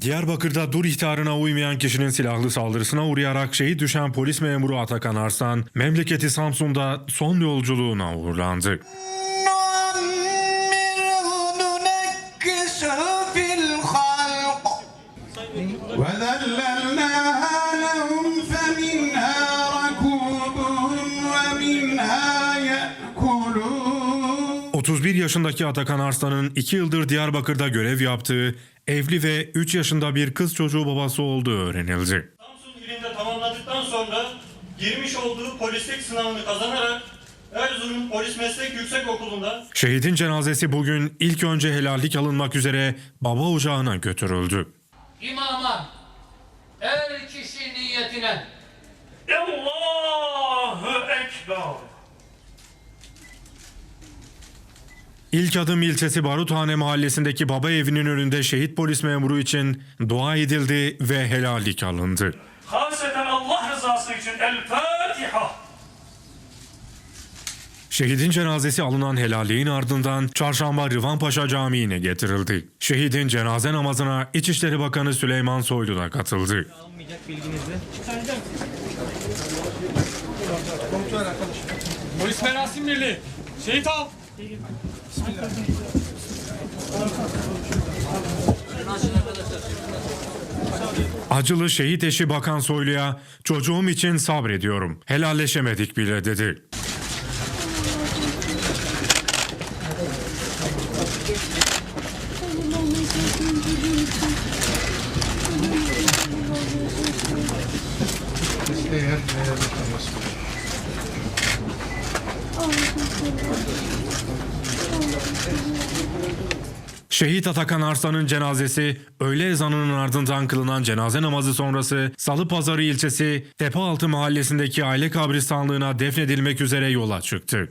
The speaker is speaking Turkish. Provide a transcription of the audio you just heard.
Diyarbakır'da dur ihtarına uymayan kişinin silahlı saldırısına uğrayarak şehit düşen polis memuru Atakan Arslan, memleketi Samsun'da son yolculuğuna uğurlandı. نعمره 31 yaşındaki Atakan Arslan'ın 2 yıldır Diyarbakır'da görev yaptığı, evli ve 3 yaşında bir kız çocuğu babası olduğu öğrenildi. Samsun ilinde tamamladıktan sonra girmiş olduğu polislik sınavını kazanarak Erzurum Polis Meslek Yüksekokulu'nda Şehidin cenazesi bugün ilk önce helallik alınmak üzere baba ocağına götürüldü. İmama her kişi niyetine Allahu Ekber. İlk adım ilçesi Baruthane mahallesindeki baba evinin önünde şehit polis memuru için dua edildi ve helallik alındı. Haseten Allah rızası için El Fatiha. Şehidin cenazesi alınan helalliğin ardından Çarşamba Rıvanpaşa Camii'ne getirildi. Şehidin cenaze namazına İçişleri Bakanı Süleyman Soylu da katıldı. Polis Merasim Birliği. Şehit al. Acılı şehit eşi Bakan Soylu'ya çocuğum için sabrediyorum. Helalleşemedik bile dedi. Şehit Atakan Arslan'ın cenazesi öğle ezanının ardından kılınan cenaze namazı sonrası Salı Pazarı ilçesi Tepealtı mahallesindeki aile kabristanlığına defnedilmek üzere yola çıktı.